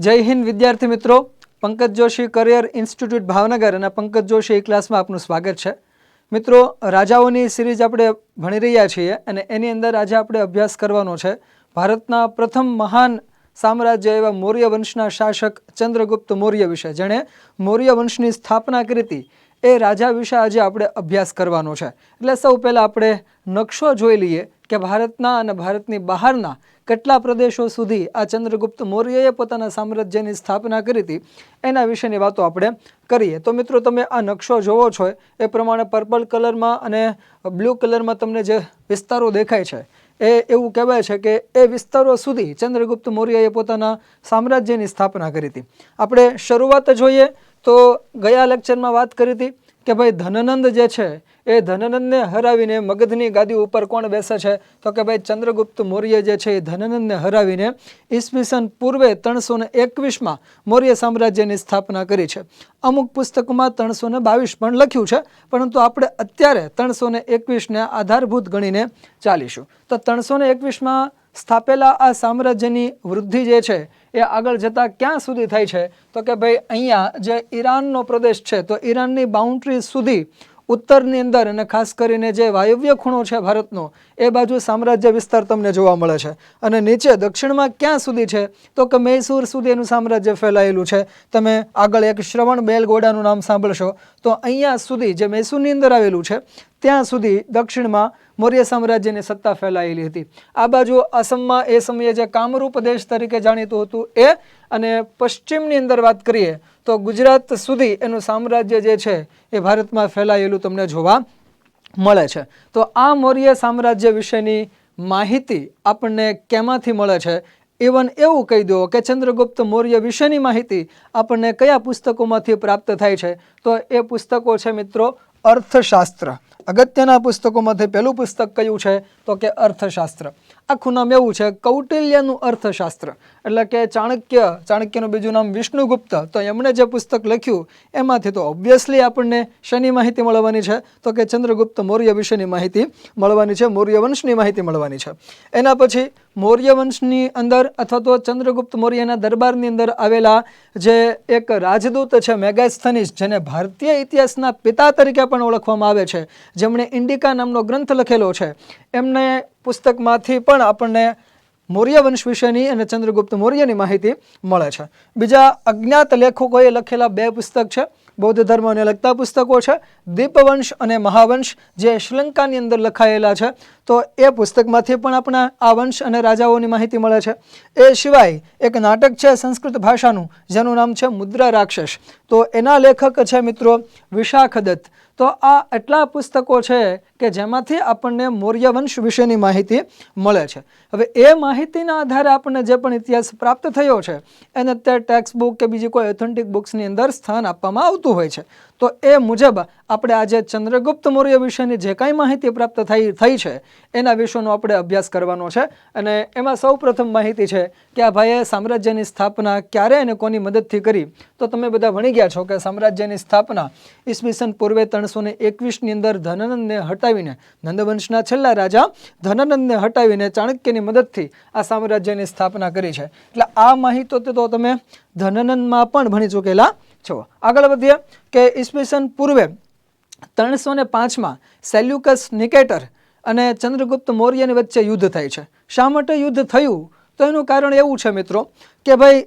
જય હિન્દ વિદ્યાર્થી મિત્રો. પંકજ જોશી કરિયર ઇન્સ્ટિટ્યૂટ ભાવનગર અને પંકજ જોશી એ ક્લાસમાં આપનું સ્વાગત છે. મિત્રો, રાજાઓની સિરીઝ આપણે ભણી રહ્યા છીએ અને એની અંદર આજે આપણે અભ્યાસ કરવાનો છે. ભારતના પ્રથમ મહાન સામ્રાજ્ય એવા મૌર્ય વંશના શાસક ચંદ્રગુપ્ત મૌર્ય વિશે. જેણે મૌર્ય વંશની સ્થાપના કરી હતી. એ રાજા વિશે આજે આપણે અભ્યાસ કરવાનો છે. એટલે સૌ પહેલાં આપણે નકશો જોઈ લઈએ. કે ભારતના અને ભારતની બહારના કેટલા પ્રદેશો સુધી આ ચંદ્રગુપ્ત મૌર્યએ પોતાના સામ્રાજ્યની સ્થાપના કરી હતી, એના વિશેની વાતો આપણે કરીએ. તો મિત્રો, તમે આ નકશો જોવો છો, એ પ્રમાણે પર્પલ કલરમાં અને બ્લુ કલરમાં તમને જે વિસ્તારો દેખાય છે, એ એવું કહેવાય છે કે એ વિસ્તારો સુધી ચંદ્રગુપ્ત મૌર્યએ પોતાના સામ્રાજ્યની સ્થાપના કરી હતી. આપણે શરૂઆત જોઈએ તો ગયા લેક્ચરમાં વાત કરી હતી કે ભાઈ ધનનંદ જે છે એ ધનનંદને હરાવીને મગધની ગાદી ઉપર કોણ બેસે છે? તો કે ભાઈ ચંદ્રગુપ્ત મૌર્ય જે છે એ ધનનંદને હરાવીને ઈસવીસન પૂર્વે ત્રણસો ને એકવીસમાં મૌર્ય સામ્રાજ્યની સ્થાપના કરી છે. અમુક પુસ્તકમાં ત્રણસો ને બાવીસ પણ લખ્યું છે, પરંતુ આપણે અત્યારે ત્રણસો ને એકવીસને આધારભૂત ગણીને ચાલીશું. તો ત્રણસો ને એકવીસમાં સ્થાપેલા આ સામ્રાજ્યની વૃદ્ધિ જે છે એ આગળ જતાં ક્યાં સુધી થાય છે? તો કે ભાઈ, અહીંયા જે ઈરાનનો પ્રદેશ છે, તો ઈરાનની બાઉન્ડ્રી સુધી ઉત્તરની અંદર અને ખાસ કરીને જે વાયવ્ય ખૂણો છે ભારતનો, એ બાજુ સામ્રાજ્ય વિસ્તાર તમને જોવા મળે છે. અને નીચે દક્ષિણમાં ક્યાં સુધી છે? તો કે મૈસૂર સુધી એનું સામ્રાજ્ય ફેલાયેલું છે. તમે આગળ એક શ્રવણ બેલગોડાનું નામ સાંભળશો. તો અહીંયા સુધી જે મૈસૂરની અંદર આવેલું છે ત્યાં સુધી દક્ષિણમાં મૌર્ય સામ્રાજ્યની સત્તા ફેલાયેલી હતી. આ બાજુ આસામમાં એ સમયે જે કામરૂપ દેશ તરીકે જાણીતું હતું એ અને પશ્ચિમની અંદર વાત કરીએ તો ગુજરાત સુધી એનું સામ્રાજ્ય જે છે એ ભારતમાં ફેલાયેલું તમને જોવા મળે છે. તો આ મૌર્ય સામ્રાજ્ય વિશેની માહિતી આપણને કેમાંથી મળે છે? ઇવન એવું કહી દો કે ચંદ્રગુપ્ત મૌર્ય વિશેની માહિતી આપણને કયા પુસ્તકોમાંથી પ્રાપ્ત થાય છે? તો એ પુસ્તકો છે મિત્રો અર્થશાસ્ત્ર. અગત્યના પુસ્તકોમાંથી પહેલું પુસ્તક કયું છે? તો કે અર્થશાસ્ત્ર. આખું નામ એવું છે, કૌટિલ્યનું અર્થશાસ્ત્ર. એટલે કે ચાણક્ય, ચાણક્યનું બીજું નામ વિષ્ણુગુપ્ત. તો એમણે જે પુસ્તક લખ્યું, એમાંથી તો ઓબ્વિયસલી આપણને શેની માહિતી મળવાની છે? તો કે ચંદ્રગુપ્ત મૌર્ય વિશેની માહિતી મળવાની છે મૌર્ય વંશની માહિતી મળવાની છે. એના પછી મૌર્ય વંશની અંદર અથવા તો ચંદ્રગુપ્ત મૌર્યના દરબારની અંદર આવેલા જે એક રાજદૂત છે મેગાસ્થનીસ જેને ભારતીય ઇતિહાસના પિતા તરીકે પણ ઓળખવામાં આવે છે, જેમણે ઇન્ડિકા નામનો ગ્રંથ લખેલો છે, એમને પુસ્તકમાંથી પણ આપણને મૌર્ય વંશ વિશેની અને ચંદ્રગુપ્ત મૌર્યની માહિતી મળે છે. બીજા અજ્ઞાત લેખકોએ લખેલા બે પુસ્તક છે. બૌદ્ધ ધર્મને લગતા પુસ્તકો છે. દીપવંશ અને મહાવંશ જે શ્રીલંકાની અંદર લખાયેલા છે. તો એ પુસ્તકમાંથી પણ આપણા આ વંશ અને રાજાઓની માહિતી મળે છે. એ સિવાય એક નાટક છે સંસ્કૃત ભાષાનું, જેનું નામ છે મુદ્રા રાક્ષસ. તો એના લેખક છે મિત્રો વિશાખદત્ત તો આ એટલા પુસ્તકો છે કે જેમાંથી આપણને મૌર્ય વંશ વિશેની માહિતી મળે છે. હવે એ માહિતીના આધારે આપણને જે પણ ઇતિહાસ પ્રાપ્ત થયો છે, એને અત્યારે ટેક્સ્ટ બુક કે બીજી કોઈ ઓથેન્ટિક બુક્સની અંદર સ્થાન આપવામાં આવતું હોય છે. તો એ મુજબ આપણે આજે ચંદ્રગુપ્ત મૌર્ય વિશેની જે કાંઈ માહિતી પ્રાપ્ત થઈ થઈ છે, એના વિશેનો આપણે અભ્યાસ કરવાનો છે. અને એમાં સૌ પ્રથમ માહિતી છે કે આ ભાઈએ સામ્રાજ્યની સ્થાપના ક્યારે અને કોની મદદથી કરી? તો તમે બધા ભણી ગયા છો કે સામ્રાજ્યની સ્થાપના ઈસવીસન પૂર્વે ત્રણસો ને એકવીસની અંદર ધનનંદને હટાવીને, નંદવંશના છેલ્લા રાજા ધનનંદને હટાવીને ચાણક્યની મદદથી આ સામ્રાજ્યની સ્થાપના કરી છે. એટલે આ માહિતી તો તમે ધનનંદમાં પણ ભણી ચૂકેલા છો આગળ વધીએ કે ઈસવીસન પૂર્વે ત્રણસો ને પાંચમાં સેલ્યુકસ નિકેટર અને ચંદ્રગુપ્ત મૌર્યની વચ્ચે યુદ્ધ થાય છે. શા માટે યુદ્ધ થયું? તો એનું કારણ એવું છે મિત્રો કે ભાઈ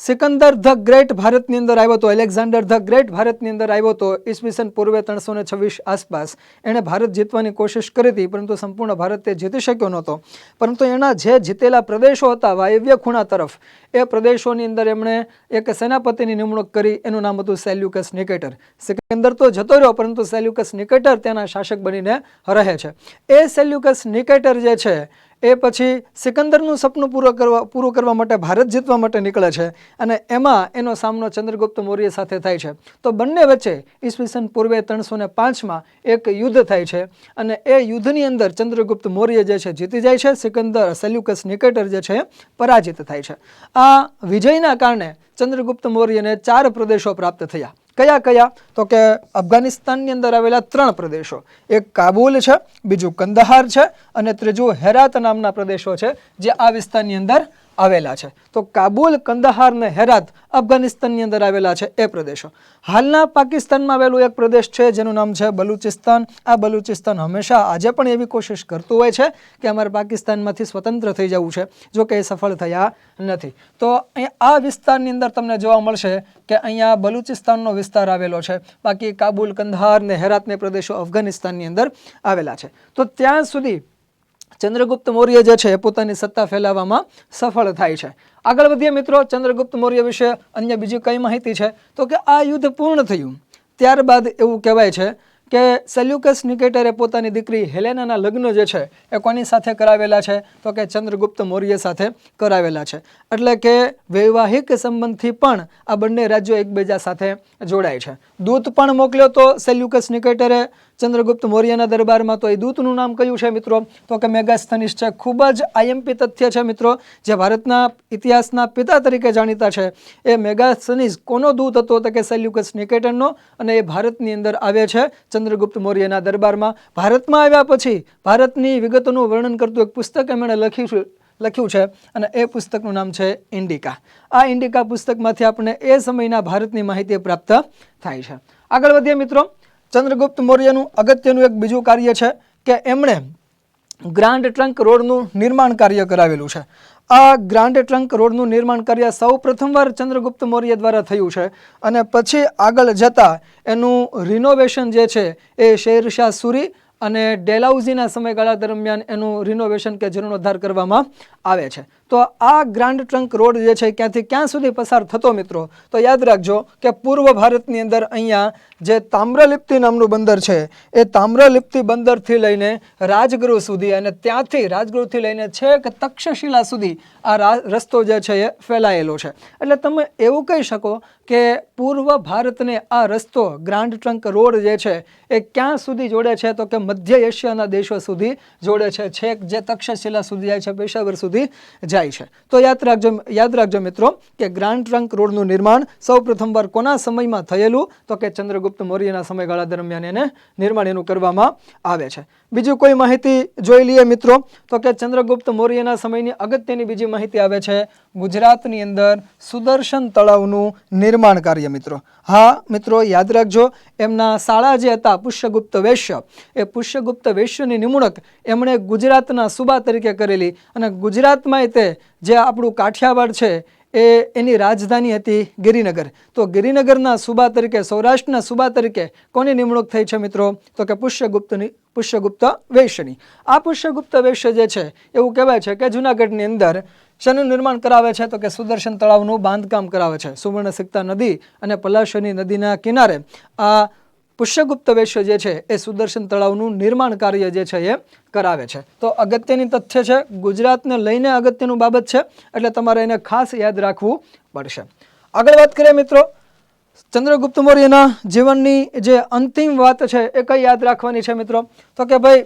સિકંદર ધ ગ્રેટ ભારતની અંદર આવ્યો હતો, એલેક્ઝાન્ડર ધ ગ્રેટ ભારતની અંદર આવ્યો હતો, ઈસવીસન પૂર્વે ત્રણસો ને છવ્વીસ આસપાસ. એણે ભારત જીતવાની કોશિશ કરી હતી, પરંતુ સંપૂર્ણ ભારત તે જીતી શક્યો નહોતો. પરંતુ એના જે જીતેલા પ્રદેશો હતા, વાયવ્ય ખૂણા તરફ, એ પ્રદેશોની અંદર એમણે એક સેનાપતિની નિમણૂક કરી, એનું નામ હતું સેલ્યુકસ નિકેટર. સિકંદર તો જતો રહ્યો, પરંતુ સેલ્યુકસ નિકેટર તેના શાસક બનીને રહે છે. એ સેલ્યુકસ નિકેટર જે છે એ પછી સિકંદરનું સપનું પૂરું કરવા પૂરું કરવા માટે ભારત જીતવા માટે નીકળે છે અને એમાં એનો સામનો ચંદ્રગુપ્ત મૌર્ય સાથે થાય છે. તો બંને વચ્ચે ઈસવીસન પૂર્વે ત્રણસો ને પાંચમાં એક યુદ્ધ થાય છે અને એ યુદ્ધની અંદર ચંદ્રગુપ્ત મૌર્ય જે છે જીતી જાય છે, સિકંદર, સેલ્યુકસ, નિકેટર જે છે પરાજિત થાય છે. આ વિજયના કારણે ચંદ્રગુપ્ત મૌર્યને ચાર પ્રદેશો પ્રાપ્ત થયા. કયા કયા? તો કે અફઘાનિસ્તાનની અંદર આવેલા ત્રણ પ્રદેશો. એક કાબુલ છે, બીજું કંદહાર છે અને ત્રીજું હેરાત નામના પ્રદેશો છે, જે આ વિસ્તારની અંદર આવેલા છે. તો કાબુલ, કંદહાર ને હેરાત અફઘાનિસ્તાનની અંદર આવેલા છે એ પ્રદેશો. હાલના પાકિસ્તાનમાં આવેલું એક પ્રદેશ છે, જેનું નામ છે બલુચિસ્તાન. આ બલુચિસ્તાન હંમેશા આજે પણ એવી કોશિશ કરતું હોય છે કે અમારે પાકિસ્તાનમાંથી સ્વતંત્ર થઈ જવું છે, જો કે એ સફળ થયા નથી. તો આ વિસ્તારની અંદર તમને જોવા મળશે કે અહીંયા બલુચિસ્તાનનો વિસ્તાર આવેલો છે. બાકી કાબુલ, કંદહાર ને હેરાતને પ્રદેશો અફઘાનિસ્તાનની અંદર આવેલા છે. તો ત્યાં સુધી ચંદ્રગુપ્ત મૌર્ય જે છે એ પોતાની સત્તા ફેલાવવામાં સફળ થાય છે. આગળ વધીએ મિત્રો, ચંદ્રગુપ્ત મૌર્ય વિશે અન્ય બીજી કઈ માહિતી છે? તો કે આ યુદ્ધ પૂર્ણ થયું. ત્યારબાદ એવું કહેવાય છે કે સેલ્યુકસ નિકેટરે પોતાની દીકરી હેલેનાના લગ્ન જે છે એ કોની સાથે કરાવેલા છે? તો કે ચંદ્રગુપ્ત મૌર્ય સાથે કરાવેલા છે. એટલે કે વૈવાહિક સંબંધથી પણ આ બંને રાજ્યો એકબીજા સાથે જોડાય છે. દૂત પણ મોકલ્યો તો સેલ્યુકસ નિકેટરે. ચંદ્રગુપ્ત મૌર્યના દરબારમાં તો એ દૂતનું નામ કયું છે મિત્રો? તો કે મેગાસ્થનિસ છે. ખૂબ જ આઈએમપી તથ્ય છે મિત્રો, જે ભારતના ઇતિહાસના પિતા તરીકે જાણીતા છે. એ મેગાસ્થનિસ કોનો દૂત હતો? તો કે સેલ્યુકસ નિકેટનનો. અને એ ભારતની અંદર આવે છે ચંદ્રગુપ્ત મૌર્યના દરબારમાં. ભારતમાં આવ્યા પછી ભારતની વિગતોનું વર્ણન કરતું એક પુસ્તક એમણે લખ્યું લખ્યું છે. અને એ પુસ્તકનું નામ છે ઇન્ડિકા. આ ઇન્ડિકા પુસ્તકમાંથી આપણને એ સમયના ભારતની માહિતી પ્રાપ્ત થાય છે. આગળ વધીએ મિત્રો. ચંદ્રગુપ્ત મૌર્યનું અગત્યનું એક બીજું કાર્ય છે કે એમણે ગ્રાન્ડ ટ્રંક રોડનું નિર્માણ કાર્ય કરાવેલું છે. આ ગ્રાન્ડ ટ્રંક રોડનું નિર્માણ કાર્ય સૌ પ્રથમવાર ચંદ્રગુપ્ત મૌર્ય દ્વારા થયું છે અને પછી આગળ જતાં એનું રિનોવેશન જે છે એ શેરશાહ સુરી અને ડેલાઉઝીના સમયગાળા દરમિયાન એનું રિનોવેશન કે જીર્ણોદ્ધાર કરવામાં આવે છે. તો આ ગ્રાન્ડ ટ્રંક રોડ જે છે ક્યાંથી ક્યાં સુધી પસાર થતો મિત્રો? તો યાદ રાખજો કે પૂર્વ ભારતની અંદર અહીંયા જે તામ્રલિપ્તિ નામનું બંદર છે, એ તામ્રલિપ્તિ બંદરથી લઈને રાજગૃહ સુધી અને ત્યાંથી રાજગૃહથી લઈને છેક તક્ષશિલા સુધી આ રસ્તો જે છે એ ફેલાયેલો છે. એટલે તમે એવું કહી શકો કે પૂર્વ ભારતને આ રસ્તો ગ્રાન્ડ ટ્રંક રોડ જે છે, એ ક્યાં સુધી જોડે છે? તો કે મધ્ય એશિયાના દેશો સુધી જોડે છે, છેક જે તક્ષશિલા સુધી જાય છે, પેશાવર સુધી જાય છે. તો યાદ રાખજો યાદ રાખજો મિત્રો કે ગ્રાન્ડ ટ્રંક રોડનું નિર્માણ સૌ પ્રથમવાર કોના સમયમાં થયેલું? તો કે ચંદ્રગુપ્ત મૌર્યના સમયગાળા દરમિયાન એને નિર્માણ એનું કરવામાં આવે છે. બીજું કોઈ માહિતી જોઈ લઈએ મિત્રો, તો કે ચંદ્રગુપ્ત મૌર્યના સમયની અગત્યની બીજી માહિતી આવે છે ગુજરાતની અંદર સુદર્શન તળાવનું નિર્માણ કાર્ય મિત્રો. હા મિત્રો, યાદ રાખજો, એમના શાળા જે હતા, પુષ્યગુપ્ત વૈશ્ય, એ પુષ્યગુપ્ત વૈશ્યની નિમણૂક એમણે ગુજરાતના સુબા તરીકે કરેલી અને ગુજરાતમાં તે જે આપણું કાઠિયાવાડ છે એ એની રાજધાની હતી ગિરિનગર. તો ગિરિનગરના સુબા તરીકે, સૌરાષ્ટ્રના સુબા તરીકે કોની નિમણૂક થઈ છે મિત્રો? તો કે પુષ્યગુપ્તની, પુષ્યગુપ્ત વૈશ્યની આ પુષ્યગુપ્ત વૈશ્ય જે છે, એવું કહેવાય છે કે જુનાગઢની અંદર શેનું નિર્માણ કરાવે છે? તો કે સુદર્શન તળાવનું બાંધકામ કરાવે છે. સુવર્ણ સિક્તા નદી અને પલાશની નદીના કિનારે. આ પુષ્યગુપ્ત વૈશ્ય જે છે એ સુદર્શન તળાવનું નિર્માણ કાર્ય જે છે એ કરાવે છે. તો અગત્યની તથ્ય છે, ગુજરાતને લઈને અગત્યનું બાબત છે, એટલે તમારે એને ખાસ યાદ રાખવું પડશે. આગળ વાત કરીએ મિત્રો, ચંદ્રગુપ્ત મૌર્યના જીવનની જે અંતિમ વાત છે એ કઈ યાદ રાખવાની છે મિત્રો? તો કે ભાઈ,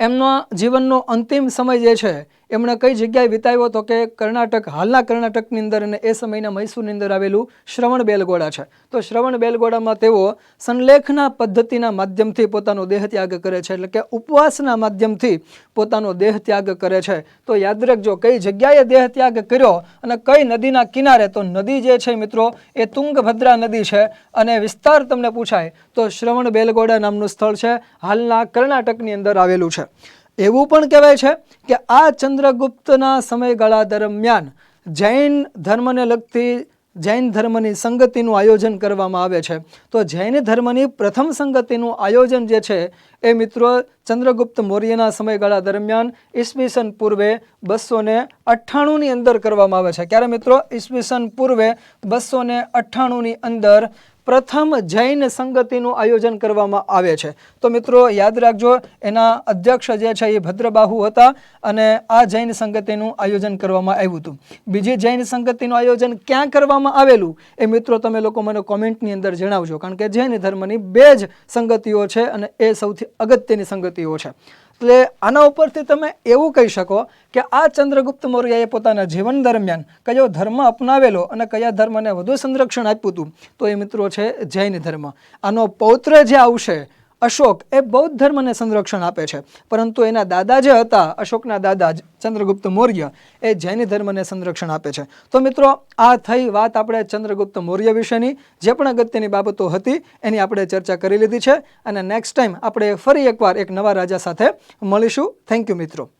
એમના જીવનનો અંતિમ સમય જે છે એમણે કઈ જગ્યાએ વિતાવ્યો તો કે કર્ણાટક, હાલના કર્ણાટકની અંદર અને એ સમયના મૈસૂરની અંદર આવેલું શ્રવણ બેલગોડા છે. તો શ્રવણ બેલગોડામાં તેઓ સંલેખના પદ્ધતિના માધ્યમથી પોતાનો દેહ ત્યાગ કરે છે. એટલે કે ઉપવાસના માધ્યમથી પોતાનો દેહ ત્યાગ કરે છે. તો યાદ રાખજો કઈ જગ્યાએ દેહ ત્યાગ કર્યો અને કઈ નદીના કિનારે, તો નદી જે છે મિત્રો, એ તુંગભદ્રા નદી છે. અને વિસ્તાર તમને પૂછાય તો શ્રવણ બેલગોડા નામનું સ્થળ છે. હાલના કર્ણાટકની અંદર આવેલું છે. એવું પણ કહેવાય છે કે આ ચંદ્રગુપ્તના સમયગાળા દરમિયાન જૈન ધર્મને લગતી, જૈન ધર્મની સંગતિનું આયોજન કરવામાં આવે છે. તો જૈન ધર્મની પ્રથમ સંગતિનું આયોજન જે છે એ મિત્રો ચંદ્રગુપ્ત મૌર્યના સમયગાળા દરમિયાન ઈસવીસન પૂર્વે બસો ને અઠ્ઠાણુંની અંદર કરવામાં આવે છે. ક્યારે મિત્રો? ઈસવીસન પૂર્વે બસો ને અઠ્ઠાણુંની અંદર પ્રથમ જૈન સંગતિનું આયોજન કરવામાં આવે છે. તો મિત્રો, યાદ રાખજો, એના અધ્યક્ષ જે છે એ ભદ્રબાહુ હતા અને આ જૈન સંગતિનું આયોજન કરવામાં આવ્યું હતું. બીજી જૈન સંગતિનું આયોજન ક્યાં કરવામાં આવેલું એ મિત્રો તમે લોકો મને કોમેન્ટની અંદર જણાવજો. કારણ કે જૈન ધર્મની બે જ સંગતિઓ છે અને એ સૌથી અગત્યની સંગતિઓ છે. એટલે આના ઉપરથી તમે એવું કહી શકો કે આ ચંદ્રગુપ્ત મૌર્યએ પોતાના જીવન દરમિયાન કયો ધર્મ અપનાવેલો અને કયા ધર્મને વધુ સંરક્ષણ આપ્યું હતું. તો એ મિત્રો છે જૈન ધર્મ. આનો પૌત્ર જે આવશે અશોક એ બૌદ્ધ ધર્મને સંરક્ષણ આપે છે. પરંતુ એના દાદા જે હતા, અશોકના દાદા ચંદ્રગુપ્ત મૌર્ય, એ જૈન ધર્મને સંરક્ષણ આપે છે. તો મિત્રો, આ થઈ વાત આપણે ચંદ્રગુપ્ત મૌર્ય વિશેની. જે પણ અગત્યની બાબતો હતી, એની આપણે ચર્ચા કરી લીધી છે. અને નેક્સ્ટ ટાઈમ આપણે ફરી એકવાર એક નવા રાજા સાથે મળીશું. થેન્ક યુ મિત્રો.